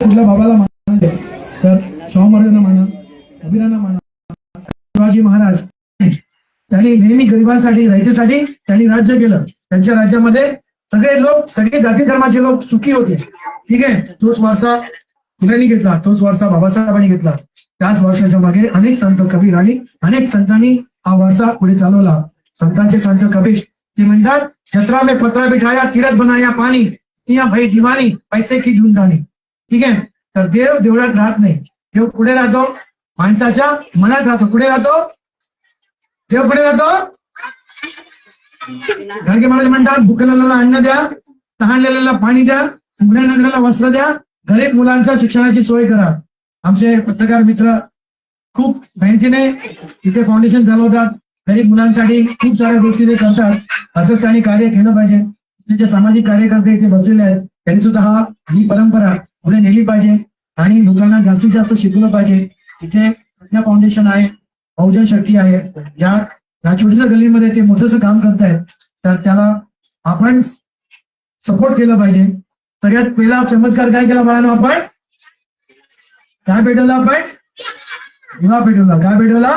कुठल्या बाबाला मानत तर शाहू महाराजांना माना कबीरांना माना शिवाजी महाराज. त्यांनी नेहमी गरिबांसाठी रयतेसाठी त्यांनी राज्य केलं. त्यांच्या राज्यामध्ये सगळे लोक सगळे जाती धर्माचे लोक सुखी होते. ठीक आहे? तोच वारसा फुल्यांनी घेतला तोच वारसा बाबासाहेबांनी घेतला. त्याच वर्षाच्या मागे अनेक संत कबीर आणि अनेक संतांनी हा वारसा पुढे चालवला. संतांचे संत कबीर ते म्हणतात जत्रा में पत्रा बिठाया तीरथ बनाया पाणी या भाई दिवाणी पैसे की धुंदाणी ठीक आहे? तर देव देवळात राहत नाही. देव कुठे राहतो? माणसाच्या मनात राहतो. कुठे राहतो? देव कुठे राहतो? गाडगे महाराज म्हणतात भुकलेल्याला अन्न द्या तहानलेल्याला पाणी द्या मुलांना वस्त्र द्या गरीब मुलांच्या शिक्षणाची सोय करा. आमचे पत्रकार मित्र खूप मेहनतीने इथे फाउंडेशन चालवतात. गरीब मुलांसाठी खूप साऱ्या गोष्टी ते करतात. असंच त्यांनी कार्य केलं पाहिजे. जे सामाजिक कार्यकर्ते इथे बसलेले आहेत. त्यांनी सुद्धा हा ही परंपरा पुढे नेली पाहिजे. आणि लोकांना जास्तीत जास्त शिकवलं पाहिजे. इथे प्रज्ञा फाउंडेशन आहे बहुजन शक्ती आहे. या या छोट्याशा गल्लीमध्ये ते मोठंसं काम करतायत. तर त्याला आपण सपोर्ट केलं पाहिजे. सगळ्यात पहिला चमत्कार काय केला बाळांनो आपण? काय पेटवला आपण? दिवा पेटवला काय पेटवला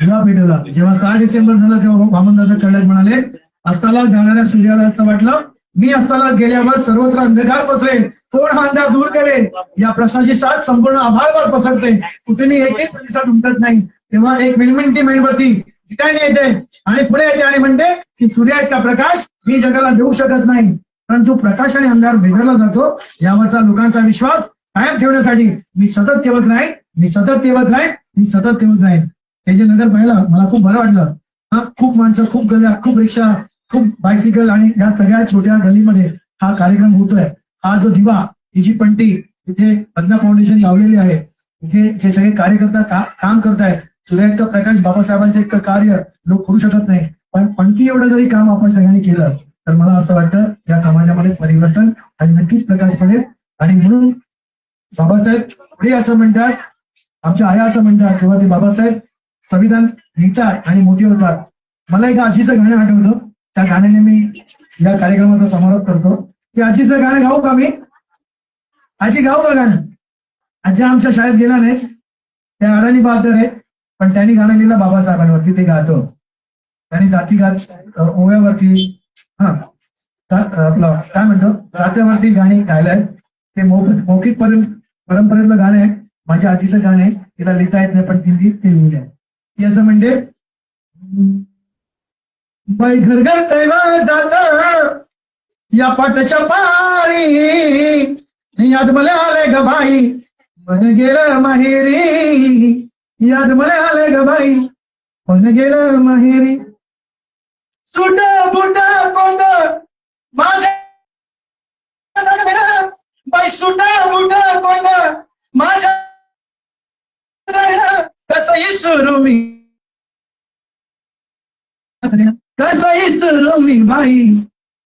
दिवा पेटवला जेव्हा सहा डिसेंबर झाला तेव्हा वामनदादा कडक म्हणाले अस्ताला जाणाऱ्या सूर्याला असं वाटलं मी असताना गेल्यावर सर्वत्र अंधकार पसरेल कोण हा अंधार दूर करेल? या प्रश्नाची साथ संपूर्ण आभाळवर पसरते. कुठेही एक प्रतिसाद उमटत नाही. तेव्हा एक मिनिमिनिटी मेणबत्ती ठिकाणी येते आणि पुढे येते आणि म्हणते की सूर्य इतका प्रकाश मी जगाला देऊ शकत नाही. परंतु प्रकाश आणि अंधार भेदरला जातो. यावरचा लोकांचा विश्वास कायम ठेवण्यासाठी मी सतत तेवत राहीन मी सतत तेवत राहीन मी सतत तेवत राहीन. हे जे नगर पाहिलं मला खूप बरं वाटलं. हा खूप माणसं खूप गल्या खूप रिक्षा खूप बायसिकल आणि या सगळ्या छोट्या गलीमध्ये हा कार्यक्रम होतोय. हा जो दिवा ही जी पंटी इथे पद्मा फाउंडेशन लावलेली आहे. इथे जे सगळे कार्यकर्ता का, काम करतायत सूर्यास्त प्रकाश बाबासाहेबांचं एक कार्य लोक करू शकत नाही. पण पंटी एवढं जरी काम आपण सगळ्यांनी केलं तर मला असं वाटतं या समाजामध्ये परिवर्तन आणि नक्कीच प्रकाश पडेल. आणि म्हणून बाबासाहेब पुढे असं म्हणतात आमच्या आया असं म्हणतात तेव्हा ते बाबासाहेब संविधान लिहितात आणि मोठे होतात. मला एका आजीचं गाणं आठवलं त्या गाण्याने मी या कार्यक्रमाचा समारोप करतो. की आजीचं गाणं गाऊ का मी? आजी गाऊ का गाणं? आजी आमच्या शाळेत गेला नाही. त्या अडाणी बहादर आहे पण त्यांनी गाणं लिहिलं बाबासाहेबांवरती ते गातो. त्यांनी जाती गात ओव्यावरती हा आपला काय म्हणतो? जात्यावरती गाणी गायलाय ते मौखिक मौखिक परं- परंपरेतलं गाणं आहे. माझ्या आजीचं गाणं आहे. तिला लिहिता येत नाही पण ती ते लिहिलं आहे ती असं म्हणजे घर घर जात. या पाटच्या पारी. याद मला आले ग बाई. मन गेलं माहेरी. याद मला आले ग बाई. मन गेलं माहेरी. सुट बुट बाई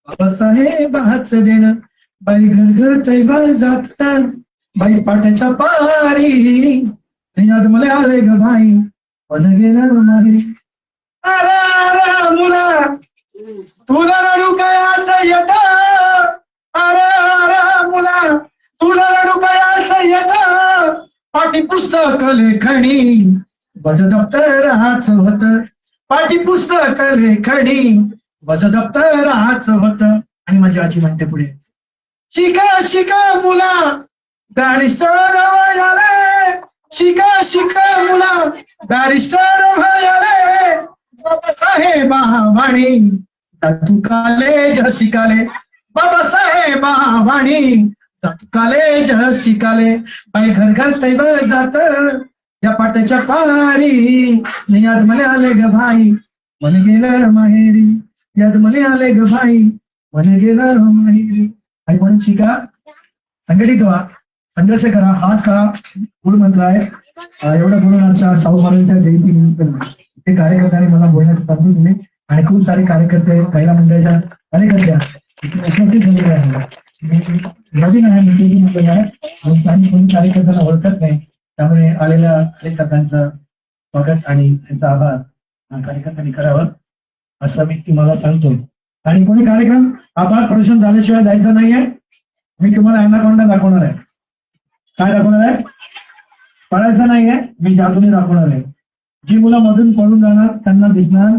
बाबासाहेबाच देणं. बाई घर घर तैबा जात बाई पाट्याच्या पारी. याद मला आले ग बाई. मन गेलं मारी अरे अरे मुला. तुला रडू कयाच येत? अरे अरे मुला. तुला रडू कयाच येत? पाठी पुस्तक लेखणी. बज दप्तर हाच होत. पाठी पुस्तक लेखणी. वज दप्तर हाच होत आणि माझी आजी म्हणते पुढे शिका शिका मुला बॅरिस्टर झाले शिका शिका मुला बॅरिस्टर झाले बाबासाहेब वाणी जातू कॉलेज शिकाले. बाबासाहेब वाणी जातू कॉलेज शिकाले. बाई घर घर तैब जात या पाट्याच्या पारी. याद मला आले ग भाई मन गेलं माहेरी. यात मले आले ग भाई मन गेला आणि म्हणून शिका संघटित व्हा. संघर्ष करा हाच करा मूळ मंत्र आहे. एवढा एवढं बोलून आमच्या शाहू महाराजांच्या जयंती निमित्त ते कार्यकर्त्यांनी मला बोलण्याची संधी दिले. आणि खूप सारे कार्यकर्ते महिला मंडळाच्या कार्यकर्त्या उपस्थित झालेले आहेत. नवीन आहे मंडळी मंडळ आहे. आणि काही कोणी कार्यकर्त्यांना ओळखत नाही. त्यामुळे आलेल्या कार्यकर्त्यांचं स्वागत आणि त्यांचा आभार कार्यकर्त्यांनी करावं. असं मी तुम्हाला सांगतो. आणि कोणी कार्यक्रम आभार प्रदर्शन झाल्याशिवाय जायचं नाहीये. मी तुम्हाला अनाकोंडा दाखवणार आहे. काय दाखवणार आहे? पळायचं नाहीये. मी जादूने दाखवणार आहे. जी मुलं मधून पळून जाणार त्यांना दिसणार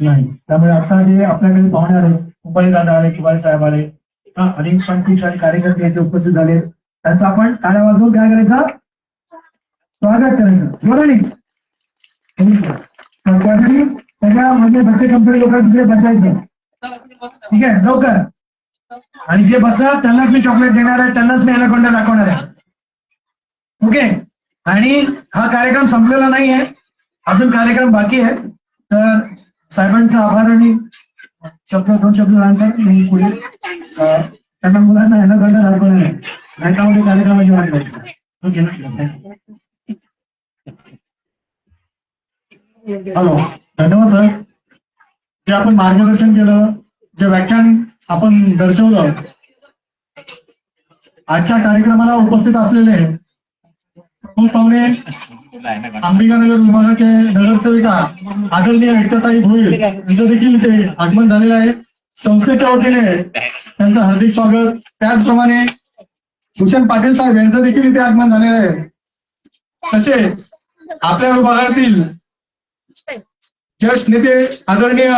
नाही. त्यामुळे आता जे आपल्याकडे पाहुणे आले उपाळी दादा आले किंवा साहेब आले. हा, आणि पण कार्यकर्ते इथे उपस्थित झाले. त्यांचा आपण टाळ्या वाजवून काय करायचा? स्वागत करायचं. बरोबर नाही म्हणजे बसे कंपनी लोकांना तिथे बसायचं. ठीक आहे? लवकर. आणि जे बसतात त्यांनाच मी चॉकलेट देणार आहे त्यांनाच मी अनाकोंडा दाखवणार आहे. ओके आणि हा कार्यक्रम संपलेला नाही आहे अजून कार्यक्रम बाकी आहे. तर साहेबांचा आभार आणि शब्द दोन शब्द नंतर मी पुढे. त्यांना मुलांना अनाकोंडा दाखवणार आहे. बँकामध्ये कार्यक्रमाची वाट बघायची. ओके ना? हॅलो धन्यवाद सर जे आपण मार्गदर्शन केलं जे व्याख्यान आपण दर्शवलं आजच्या कार्यक्रमाला उपस्थित असलेले खूप पाहुणे अंबिकानगर विभागाचे नगरसेविका आदरणीय व्यक्तताई भोईर यांचं देखील इथे आगमन झालेलं आहे. संस्थेच्या वतीने त्यांचं हार्दिक स्वागत. त्याचप्रमाणे भूषण पाटील साहेब यांचं देखील इथे आगमन झालेलं आहे. तसेच आपल्या विभागातील ज्येष्ठ नेते आदरणीय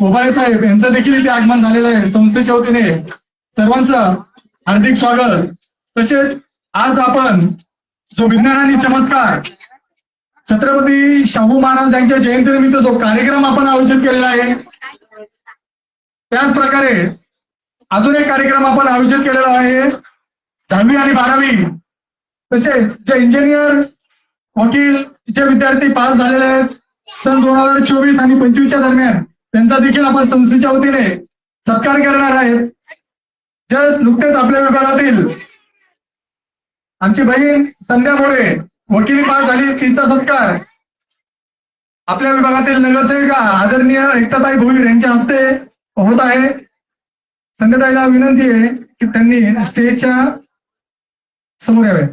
गोपाळे साहेब यांचं देखील इथे आगमन झालेलं आहे. संस्थेच्या वतीने सर्वांचं हार्दिक स्वागत. तसेच आज आपण जो विज्ञान आणि चमत्कार छत्रपती शाहू महाराज यांच्या जयंतीनिमित्त जो कार्यक्रम आपण आयोजित केलेला आहे त्याच प्रकारे अजून एक कार्यक्रम आपण आयोजित केलेला आहे दहावी आणि बारावी. तसेच जे इंजिनियर वकील जे विद्यार्थी पास झालेले आहेत सन दोन हजार चोवीस आणि पंचवीसच्या दरम्यान त्यांचा देखील आपण संस्थेच्या वतीने सत्कार करणार आहेत. जस्ट नुकतेच आपल्या विभागातील आमची बहीण संध्या मोरे वकिली पास झाली तिचा सत्कार आपल्या विभागातील नगरसेविका आदरणीय एकताताई भोईर यांच्या हस्ते होत आहे. संध्याताईला विनंती आहे की त्यांनी स्टेजच्या समोर यावे.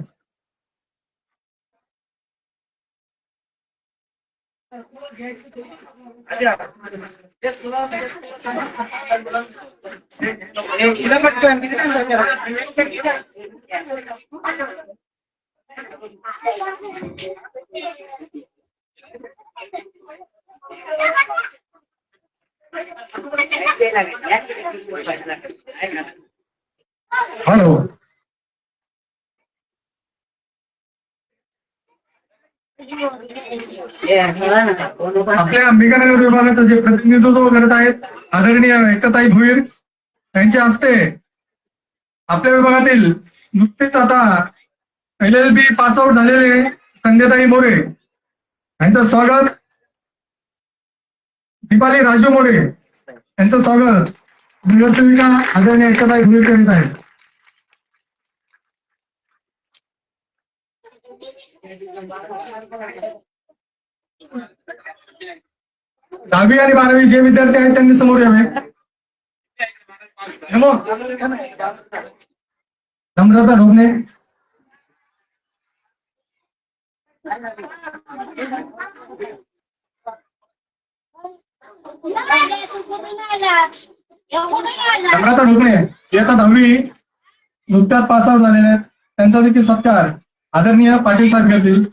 हॅलो आपल्या अंबिकानगर विभागाचं जे प्रतिनिधित्व करत आहेत आदरणीय एकताई भुईर यांच्या हस्ते आपल्या विभागातील नुकतेच आता L L B pass out झालेले संध्याताई मोरे यांचं स्वागत. दीपाली राजू मोरे यांचं स्वागत. नगरसेविका आदरणीय एकताई भुईर करीत आहेत. दहावी आणि बारावी जे विद्यार्थी आहेत त्यांनी समोर यावे. नम्रता ढोबणे नम्रता ढोबणे जे दहावी नुकत्याच पास आउट झालेले आहेत. त्यांचा देखील सत्कार. आदरणीय पाटील साहेब करतील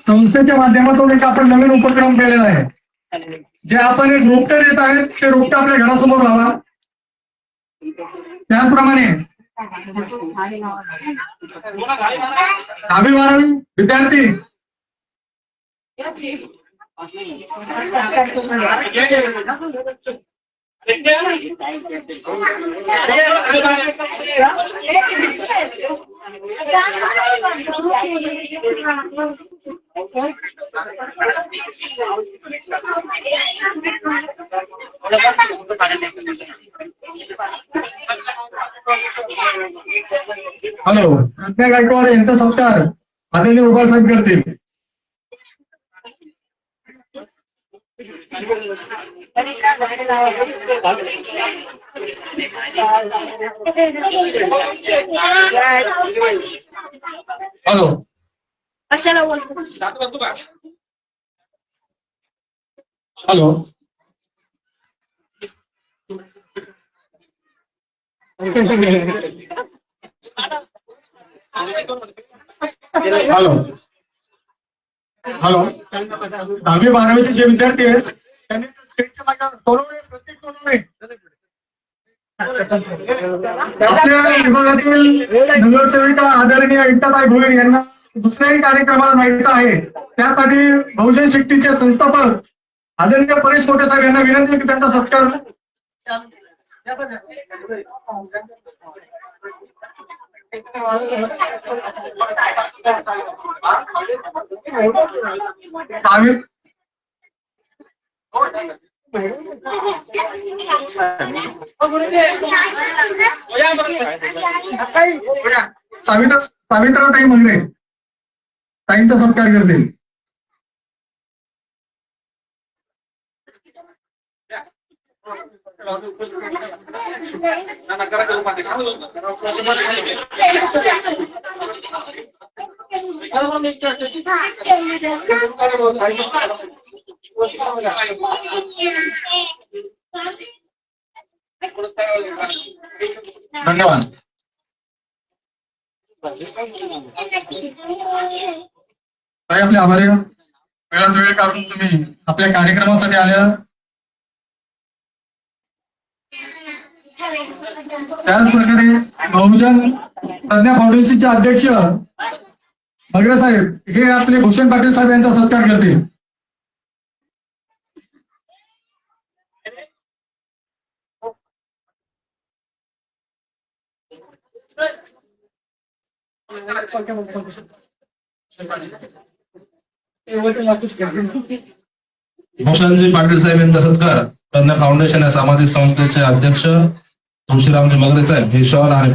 संस्थेच्या माध्यमातून एक आपण नवीन उपक्रम केलेला आहे. जे आपण एक रोपटे देत आहेत ते रोपटे आपल्या घरासमोर लावा. त्याचप्रमाणे दहावी बारावी विद्यार्थी हॅलो आमच्या गायकवाड यांचा सत्कार. आदरणीय उपाय साहेब करतील. हॅलो कशाला बोलतो हॅलो हॅलो हॅलो. दहावी बारावीचे जे विद्यार्थी आहेत त्यांनी स्टेजच्या जागेवर सोडवणे प्रत्येक सोडवणे. आपल्या विभागातील नगरसेविका आदरणीय इंटाताई भोईर यांना दुसऱ्याही कार्यक्रमाला न्यायचा आहे. त्यासाठी बहुजन शक्तीचे संस्थापक आदरणीय परेश मोठे साहेब यांना विनंती की त्यांचा सत्कार आम्ही सावित्र ताई मंगळे ताईंचा सत्कार करतील. धन्यवाद. ताई आपले आभारी वेळात वेळ काढून तुम्ही आपल्या कार्यक्रमासाठी आल्या त्याच प्रकारे बहुजन प्रज्ञा फाउंडेशनचे अध्यक्ष भगवे साहेब हे आपले भूषण पाटील साहेब यांचा सत्कार करतील. भूषणजी पाटील साहेब यांचा सत्कार कन्या फाउंडेशन या सामाजिक संस्थेचे अध्यक्ष तुळशीरामजी मगरे साहेब हे शहर आणि